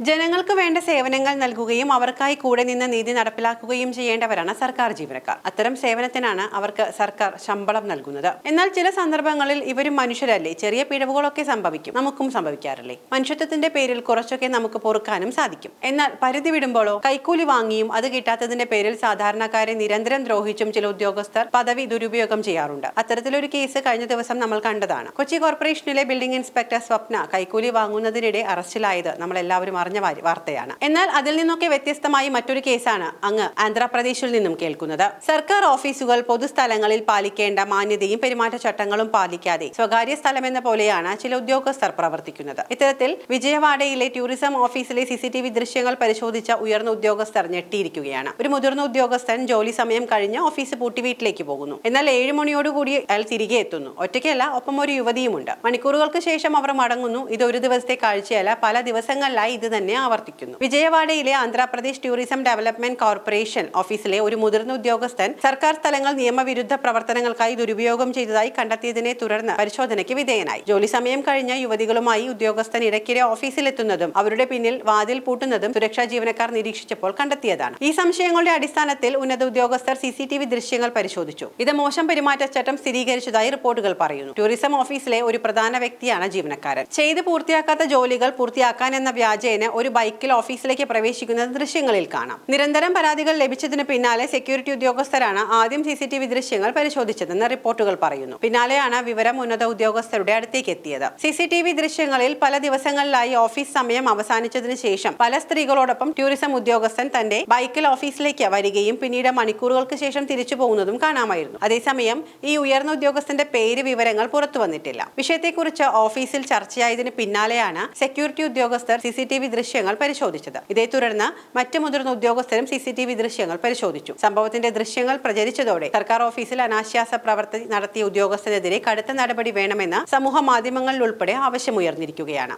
ജനങ്ങൾക്ക് വേണ്ട സേവനങ്ങൾ നൽകുകയും അവർക്കായി കൂടെ നിന്ന് നീതി നടപ്പിലാക്കുകയും ചെയ്യേണ്ടവരാണ് സർക്കാർ ജീവനക്കാർ. അത്തരം സേവനത്തിനാണ് അവർക്ക് സർക്കാർ ശമ്പളം നൽകുന്നത്. എന്നാൽ ചില സന്ദർഭങ്ങളിൽ ഇവരും മനുഷ്യരല്ലേ? ചെറിയ പിഴവുകളൊക്കെ സംഭവിക്കും. നമുക്കും സംഭവിക്കാറില്ലേ? മനുഷ്യത്വത്തിന്റെ പേരിൽ കുറച്ചൊക്കെ നമുക്ക് പൊറുക്കാനും സാധിക്കും. എന്നാൽ പരിധി വിടുമ്പോഴോ കൈക്കൂലി വാങ്ങിയും അത് കിട്ടാത്തതിന്റെ പേരിൽ സാധാരണക്കാരെ നിരന്തരം ദ്രോഹിച്ചും ചില ഉദ്യോഗസ്ഥർ പദവി ദുരുപയോഗം ചെയ്യാറുണ്ട്. അത്തരത്തിലൊരു കേസ് കഴിഞ്ഞ ദിവസം നമ്മൾ കണ്ടതാണ്. കൊച്ചി കോർപ്പറേഷനിലെ ബിൽഡിംഗ് ഇൻസ്പെക്ടർ സ്വപ്ന കൈക്കൂലി വാങ്ങുന്നതിനിടെ അറസ്റ്റിലായത് നമ്മൾ എല്ലാവരും അറിഞ്ഞ വാരി- വാർത്തയാണ്. എന്നാൽ അതിൽ നിന്നൊക്കെ വ്യത്യസ്തമായി മറ്റൊരു കേസാണ് അങ്ങ് ആന്ധ്രാപ്രദേശിൽ നിന്നും കേൾക്കുന്നത്. സർക്കാർ ഓഫീസുകൾ പൊതുസ്ഥലങ്ങളിൽ പാലിക്കേണ്ട മാന്യതയും പെരുമാറ്റച്ചട്ടങ്ങളും പാലിക്കാതെ സ്വകാര്യ സ്ഥലം എന്ന പോലെയാണ് ചില ഉദ്യോഗസ്ഥർ പ്രവർത്തിക്കുന്നത്. ഇത്തരത്തിൽ വിജയവാഡയിലെ ടൂറിസം ഓഫീസിലെ സി സി ടി വി ദൃശ്യങ്ങൾ പരിശോധിച്ച ഉയർന്ന ഉദ്യോഗസ്ഥർ ഞെട്ടിയിരിക്കുകയാണ്. ഒരു മുതിർന്ന ഉദ്യോഗസ്ഥൻ ജോലി സമയം കഴിഞ്ഞ് ഓഫീസ് പൂട്ടി വീട്ടിലേക്ക് പോകുന്നു. എന്നാൽ ഏഴ് മണിയോടുകൂടി അയാൾ തിരികെ എത്തുന്നു. ഒറ്റയ്ക്കല്ല ഒപ്പം ഒരു യുവതിയുമുണ്ട്. മണിക്കൂറുകൾക്ക് ശേഷം അവർ മടങ്ങുന്നു. ഇത് ഒരു ദിവസത്തെ കാഴ്ചയല്ല പല ദിവസങ്ങളിലായി ഇത് തന്നെ ആവർത്തിക്കുന്നു. വിജയവാഡയിലെ ആന്ധ്രാപ്രദേശ് ടൂറിസം ഡെവലപ്മെന്റ് കോർപ്പറേഷൻ ഓഫീസിലെ ഒരു മുതിർന്ന ഉദ്യോഗസ്ഥൻ സർക്കാർ സ്ഥലങ്ങൾ നിയമവിരുദ്ധ പ്രവർത്തനങ്ങൾക്കായി ദുരുപയോഗം ചെയ്തതായി കണ്ടെത്തിയതിനെ തുടർന്ന് പരിശോധനയ്ക്ക് വിധേയനായി. ജോലി സമയം കഴിഞ്ഞ യുവതികളുമായി ഉദ്യോഗസ്ഥൻ ഇടയ്ക്കിടെ ഓഫീസിലെത്തുന്നതും അവരുടെ പിന്നിൽ വാതിൽ പൂട്ടുന്നതും സുരക്ഷാ ജീവനക്കാർ നിരീക്ഷിച്ചപ്പോൾ കണ്ടെത്തിയതാണ്. ഈ സംശയങ്ങളുടെ അടിസ്ഥാനത്തിൽ ഉന്നത ഉദ്യോഗസ്ഥർ സി ദൃശ്യങ്ങൾ പരിശോധിച്ചു. ഇത് മോശം പെരുമാറ്റച്ചട്ടം സ്ഥിരീകരിച്ചതായി റിപ്പോർട്ടുകൾ പറയുന്നു. ടൂറിസം ഓഫീസിലെ ഒരു പ്രധാന വ്യക്തിയാണ് ജീവനക്കാരൻ. ചെയ്ത് പൂർത്തിയാക്കാത്ത ജോലികൾ പൂർത്തിയാക്കാൻ എന്ന വ്യാജേന ഒരു ബൈക്കിൽ ഓഫീസിലേക്ക് പ്രവേശിക്കുന്നത് ദൃശ്യങ്ങളിൽ കാണാം. നിരന്തരം പരാതികൾ ലഭിച്ചതിന് പിന്നാലെ സെക്യൂരിറ്റി ഉദ്യോഗസ്ഥരാണ് ആദ്യം സി സി ടി വി ദൃശ്യങ്ങൾ പരിശോധിച്ചതെന്ന് റിപ്പോർട്ടുകൾ പറയുന്നു. പിന്നാലെയാണ് വിവരം ഉന്നത ഉദ്യോഗസ്ഥരുടെ അടുത്തേക്ക് എത്തിയത്. സി സി ടി വി ദൃശ്യങ്ങളിൽ പല ദിവസങ്ങളിലായി ഓഫീസ് സമയം അവസാനിച്ചതിന് ശേഷം പല സ്ത്രീകളോടൊപ്പം ടൂറിസം ഉദ്യോഗസ്ഥൻ തന്റെ ബൈക്കിൽ ഓഫീസിലേക്ക് വരികയും പിന്നീട് മണിക്കൂറുകൾക്ക് ശേഷം തിരിച്ചു പോകുന്നതും കാണാമായിരുന്നു. അതേസമയം ഈ ഉയർന്ന ഉദ്യോഗസ്ഥന്റെ പേര് വിവരങ്ങൾ പുറത്തു വന്നിട്ടില്ല. വിഷയത്തെക്കുറിച്ച് ഓഫീസിൽ ചർച്ചയായതിന് പിന്നാലെയാണ് സെക്യൂരിറ്റി ഉദ്യോഗസ്ഥർ സി സി ടി വി ദൃശ്യങ്ങൾ പരിശോധിച്ചത്. ഇതേ തുടർന്ന് മറ്റ് മുതിർന്ന ഉദ്യോഗസ്ഥരും സി സി ടി വി ദൃശ്യങ്ങൾ പരിശോധിച്ചു. സംഭവത്തിന്റെ ദൃശ്യങ്ങൾ പ്രചരിച്ചതോടെ സർക്കാർ ഓഫീസിൽ അനാശ്വാസ പ്രവർത്തി നടത്തിയ ഉദ്യോഗസ്ഥനെതിരെ കടുത്ത നടപടി വേണമെന്ന് സമൂഹ മാധ്യമങ്ങളിൽ ഉൾപ്പെടെ ആവശ്യമുയർന്നിരിക്കുകയാണ്.